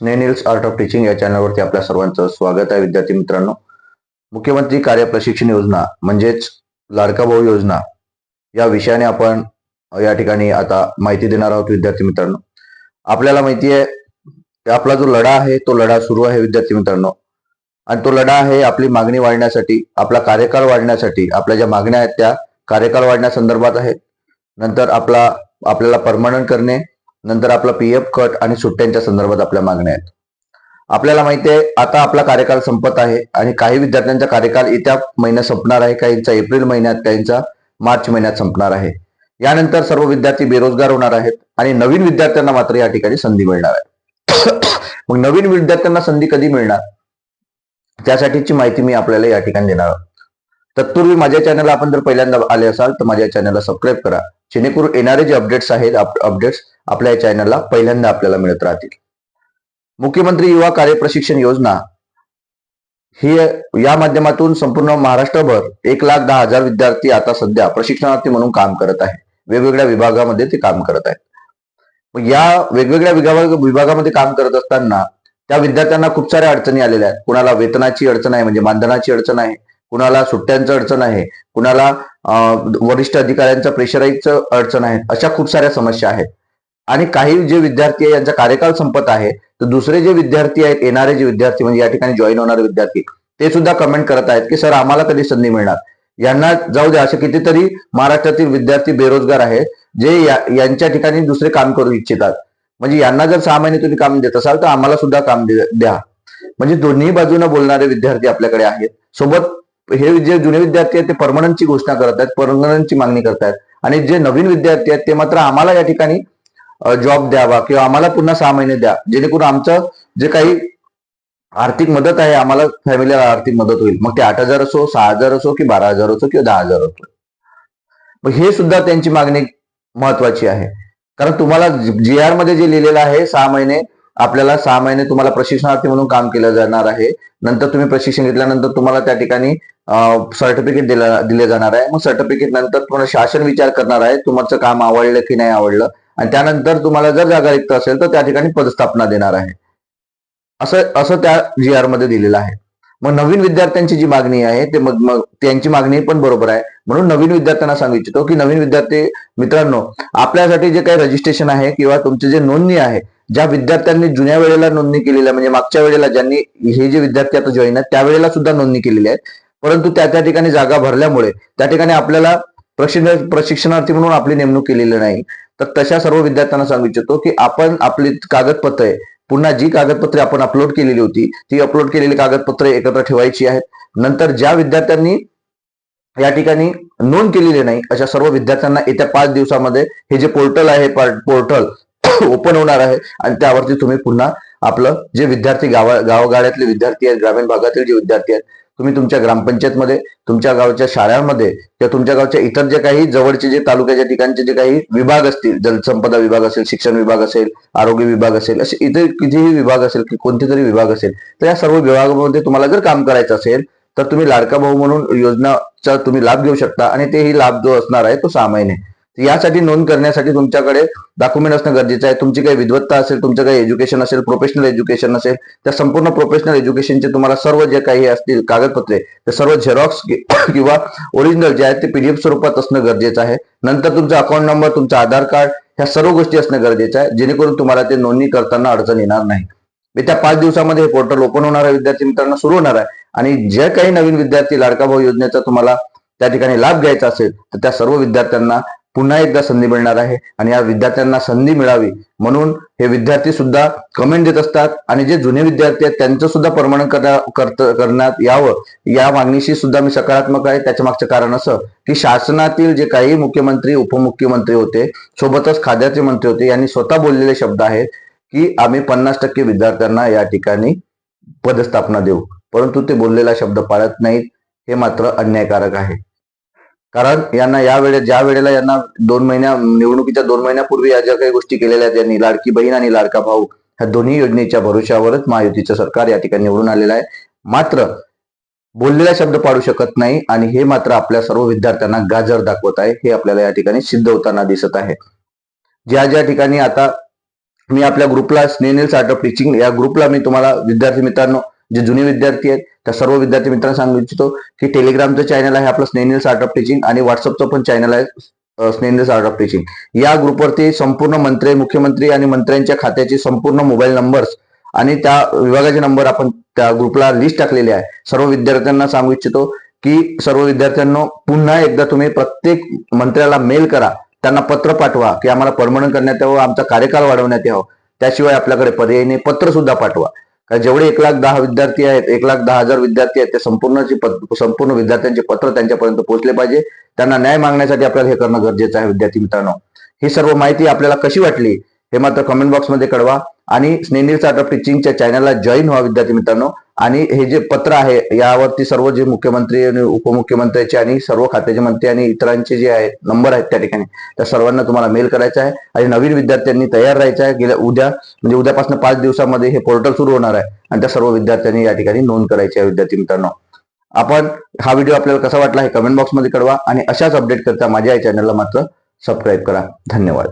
स्नेनिल्स art of teaching या चॅनलवरती आपल्या सर्वांचं स्वागत आहे. विद्यार्थी मित्रांनो मुख्यमंत्री कार्य प्रशिक्षण योजना म्हणजेच लाडका भाऊ योजना या विषयाने आपण या ठिकाणी आता माहिती देणार आहोत विद्यार्थी मित्रांनो. आपल्याला माहिती आहे आपला जो लढा आहे तो लढा सुरू आहे विद्यार्थी मित्रांनो. आणि तो लढा आहे आपली मागणी वाढण्यासाठी आपला कार्यकाळ वाढण्यासाठी आपल्या ज्या मागण्या आहेत त्या कार्यकाळ वाढण्यासंदर्भात आहेत. नंतर आपला आपल्याला परमनंट करणे नंतर आपला पी एफ कट आणि सुट्ट्यांच्या संदर्भात आपल्या मागण्या आहेत. आपल्याला माहिती आहे आता आपला कार्यकाल संपत आहे आणि काही विद्यार्थ्यांचा कार्यकाल येत्या महिन्यात संपणार आहे काहींचा एप्रिल महिन्यात काहींचा मार्च महिन्यात संपणार आहे. यानंतर सर्व विद्यार्थी बेरोजगार होणार आहेत आणि नवीन विद्यार्थ्यांना मात्र या ठिकाणी संधी मिळणार आहे. मग नवीन विद्यार्थ्यांना संधी कधी मिळणार? त्यासाठीची माहिती मी आपल्याला या ठिकाणी देणार आहोत. तत्पूर्वी माझ्या चॅनलला आपण जर पहिल्यांदा आले असाल तर माझ्या चॅनलला सबस्क्राईब करा. जेणेकरून येणारे जे अपडेट्स आहेत अपडेट्स आपल्या या चॅनलला पहिल्यांदा आपल्याला मिळत राहतील. मुख्यमंत्री युवा कार्य प्रशिक्षण योजना ही या माध्यमातून संपूर्ण महाराष्ट्रभर एक लाख दहा हजार विद्यार्थी आता सध्या प्रशिक्षणार्थी म्हणून काम करत आहे वेगवेगळ्या विभागामध्ये ते काम करत आहेत. या वेगवेगळ्या विभागामध्ये काम करत असताना त्या विद्यार्थ्यांना खूप साऱ्या अडचणी आलेल्या आहेत. कुणाला वेतनाची अडचण आहे म्हणजे मानधनाची अडचण आहे कुणाला सुट्ट्यांचं अडचण आहे कुणाला वरिष्ठ अधिकाऱ्यांचं प्रेशराईजचं अडचण आहे अशा खूप साऱ्या समस्या आहेत. आणि काही जे विद्यार्थी आहे यांचा कार्यकाल संपत आहे तर दुसरे जे विद्यार्थी आहेत येणारे जे विद्यार्थी म्हणजे या ठिकाणी जॉईन होणारे विद्यार्थी ते सुद्धा कमेंट करत आहेत की सर आम्हाला कधी संधी मिळणार? यांना जाऊ द्या असे कितीतरी महाराष्ट्रातील विद्यार्थी बेरोजगार आहेत जे यांच्या ठिकाणी दुसरे काम करू इच्छितात. म्हणजे यांना जर सहा महिने तुम्ही काम देत असाल तर आम्हाला सुद्धा काम द्या. म्हणजे दोन्ही बाजूने बोलणारे विद्यार्थी आपल्याकडे आहेत. सोबत हे जे जुने विद्यार्थी आहेत ते परमनंटची घोषणा करत आहेत परमनंटची मागणी करतायत आणि जे नवीन विद्यार्थी आहेत ते मात्र आम्हाला या ठिकाणी जॉब द्यावा किंवा आम्हाला पुन्हा सहा महिने द्या. जेणेकरून आमचं जे काही आर्थिक मदत आहे आम्हाला फॅमिलीला आर्थिक मदत होईल. मग ते आठ हजार असो सहा हजार असो की बारा हजार असो किंवा दहा हजार असो. मग हे सुद्धा त्यांची मागणी महत्वाची आहे. कारण तुम्हाला जी आरमध्ये जे लिहिलेलं आहे सहा महिने आपल्याला सहा महिने तुम्हाला प्रशिक्षणार्थी म्हणून काम केलं जाणार आहे. नंतर तुम्ही प्रशिक्षण घेतल्यानंतर तुम्हाला त्या ठिकाणी सर्टिफिकेट दिलं दिले जाणार आहे. मग सर्टिफिकेट नंतर तुम्हाला शासन विचार करणार आहे तुमचं काम आवडलं की नाही आवडलं. आणि त्यानंतर तुम्हाला जर जागा रिक्त असेल तर त्या ठिकाणी पदस्थापना देणार आहे. असं असं त्या जी आरमध्ये दिलेलं आहे. मग नवीन विद्यार्थ्यांची जी मागणी आहे ते मग मग त्यांची मागणी पण बरोबर आहे. म्हणून नवीन विद्यार्थ्यांना सांगू इच्छितो की नवीन विद्यार्थी मित्रांनो आपल्यासाठी जे काही रजिस्ट्रेशन आहे किंवा तुमचे जे नोंदणी आहे ज्या विद्यार्थ्यांनी जुन्या वेळेला नोंदणी केलेली आहे म्हणजे मागच्या वेळेला ज्यांनी हे जे विद्यार्थी आता जॉईन आहेत त्यावेळेला सुद्धा नोंदणी केलेली आहे. परंतु त्या त्या ठिकाणी जागा भरल्यामुळे त्या ठिकाणी आपल्याला प्रशिक्षण प्रशिक्षणार्थी म्हणून आपली नेमणूक केलेली नाही. तर तशा सर्व विद्यार्थ्यांना सांगू इच्छितो की आपण आपली कागदपत्रे पुन्हा जी कागदपत्रे आपण अपलोड केलेली होती ती अपलोड केलेली कागदपत्रे एकत्र ठेवायची आहेत. नंतर ज्या विद्यार्थ्यांनी या ठिकाणी नोंद केलेली नाही अशा सर्व विद्यार्थ्यांना येत्या पाच दिवसामध्ये हे जे पोर्टल आहे पोर्टल ओपन होणार आहे आणि त्यावरती तुम्ही पुन्हा आपलं जे विद्यार्थी गावा गावगाड्यातले विद्यार्थी आहेत ग्रामीण भागातील जे विद्यार्थी आहेत तुम्ही तुमच्या ग्रामपंचायतमध्ये तुमच्या गावच्या शाळांमध्ये किंवा तुमच्या गावच्या इतर जे काही जवळचे जे तालुक्याच्या ठिकाणचे जे काही विभाग असतील जलसंपदा विभाग असेल शिक्षण विभाग असेल आरोग्य विभाग असेल असे इतर कितीही विभाग असेल की कोणते तरी विभाग असेल तर या सर्व विभागामध्ये तुम्हाला जर काम करायचं असेल तर तुम्ही लाडका भाऊ म्हणून योजनाचा तुम्ही लाभ घेऊ शकता आणि तेही लाभ जो असणार आहे तो सहा महिने. यासाठी नोंद करण्यासाठी तुमच्याकडे डॉक्युमेंट असणं गरजेचं आहे. तुमची काही विद्वत्ता असेल तुमचं काही एज्युकेशन असेल प्रोफेशनल एज्युकेशन असेल त्या संपूर्ण प्रोफेशनल एज्युकेशनचे तुम्हाला सर्व जे काही असतील कागदपत्रे ते सर्व झेरॉक्स किंवा ओरिजिनल जे आहेत ते पीडीएफ स्वरूपात असणं गरजेचं आहे. नंतर तुमचा अकाउंट नंबर तुमचं आधार कार्ड ह्या सर्व गोष्टी असणं गरजेचं आहे. जेणेकरून तुम्हाला ते नोंदणी करताना अडचण येणार नाही. येत्या पाच दिवसामध्ये हे पोर्टल ओपन होणार आहे. विद्यार्थी मित्रांनो सुरू होणार आहे. आणि जे काही नवीन विद्यार्थी लाडका भाऊ योजनेचा तुम्हाला त्या ठिकाणी लाभ घ्यायचा असेल तर त्या सर्व विद्यार्थ्यांना पुन्हा एकदा संधी मिळणार आहे आणि या विद्यार्थ्यांना संधी मिळावी. म्हणून हे विद्यार्थी सुद्धा कमेंट देत असतात आणि जे जुने विद्यार्थी आहेत त्यांचं सुद्धा परमनंट करण्यात यावं. या मागणीशी सुद्धा मी सकारात्मक आहे. त्याच्या मागचं कारण असं की शासनातील जे काही मुख्यमंत्री उपमुख्यमंत्री होते सोबतच खाद्याचे मंत्री होते यांनी स्वतः बोललेले शब्द आहेत की आम्ही पन्नास टक्के विद्यार्थ्यांना या ठिकाणी पदस्थापना देऊ. परंतु ते बोललेला शब्द पाळत नाहीत. हे मात्र अन्यायकारक आहे. कारण यांना या वेळेत ज्या वेळेला यांना दोन महिन्या निवडणुकीच्या दोन महिन्यापूर्वी या ज्या काही गोष्टी केलेल्या आहेत यांनी लाडकी बहीण आणि लाडका भाऊ ह्या दोन्ही योजनेच्या भरोश्यावरच महायुतीचं सरकार या ठिकाणी निवडून आलेलं आहे. मात्र बोललेला शब्द पाडू शकत नाही आणि हे मात्र आपल्या सर्व विद्यार्थ्यांना गाजर दाखवत आहे. हे आपल्याला या ठिकाणी सिद्ध होताना दिसत आहे. ज्या ज्या ठिकाणी आता मी आपल्या ग्रुपला स्नेनिल स्टार्टअप टीचिंग या ग्रुपला मी तुम्हाला विद्यार्थी मित्रांनो जे जुने विद्यार्थी आहेत त्या सर्व विद्यार्थी मित्रांना सांगू इच्छितो की टेलिग्रामचं चॅनल आहे आपलं स्नेनिल स्टार्टअप टीचिंग आणि व्हॉट्सअपचं पण चॅनल आहे स्नेनिल स्नेनिल स्टार्टअप टीचिंग या ग्रुपवरती संपूर्ण मंत्री मुख्यमंत्री आणि मंत्र्यांच्या खात्याचे संपूर्ण मोबाईल नंबर्स आणि त्या विभागाचे नंबर आपण त्या ग्रुपला लिस्ट टाकलेली आहे. सर्व विद्यार्थ्यांना सांगू इच्छितो की सर्व विद्यार्थ्यांना पुन्हा एकदा तुम्ही प्रत्येक मंत्र्याला मेल करा. त्यांना पत्र पाठवा की आम्हाला परमनंट करण्यात यावं आमचा कार्यकाळ वाढवण्यात यावं. त्याशिवाय आपल्याकडे पर्याय नाही पत्र सुद्धा पाठवा. कारण जेवढे एक लाख दहा विद्यार्थी आहेत एक लाख दहा हजार विद्यार्थी आहेत ते संपूर्णची संपूर्ण विद्यार्थ्यांचे पत्र त्यांच्यापर्यंत पोहोचले पाहिजे. त्यांना न्याय मागण्यासाठी आपल्याला हे करणं गरजेचं आहे विद्यार्थी मित्रांनो. ही सर्व माहिती आपल्याला कशी वाटली हे मात्र कमेंट बॉक्समध्ये कळवा. आणि स्नेनिल स्टार्टअप टीचिंगच्या चॅनलला जॉईन व्हा विद्यार्थी मित्रांनो. आणि हे जे पत्र आहे यावरती सर्व जे मुख्यमंत्री आणि उपमुख्यमंत्र्यांचे आणि सर्व खात्याचे मंत्री आणि इतरांचे जे आहेत नंबर आहेत त्या ठिकाणी. त्या सर्वांना तुम्हाला मेल करायचा आहे आणि नवीन विद्यार्थ्यांनी तयार राहायचं आहे. गेल्या उद्या म्हणजे उद्यापासून पाच दिवसामध्ये हे पोर्टल सुरू होणार आहे आणि त्या सर्व विद्यार्थ्यांनी या ठिकाणी नोंद करायची आहे विद्यार्थी मित्रांनो. आपण हा व्हिडिओ आपल्याला कसा वाटला हे कमेंट बॉक्समध्ये कळवा आणि अशाच अपडेट करता माझ्या या चॅनलला मात्र सबस्क्राईब करा. धन्यवाद.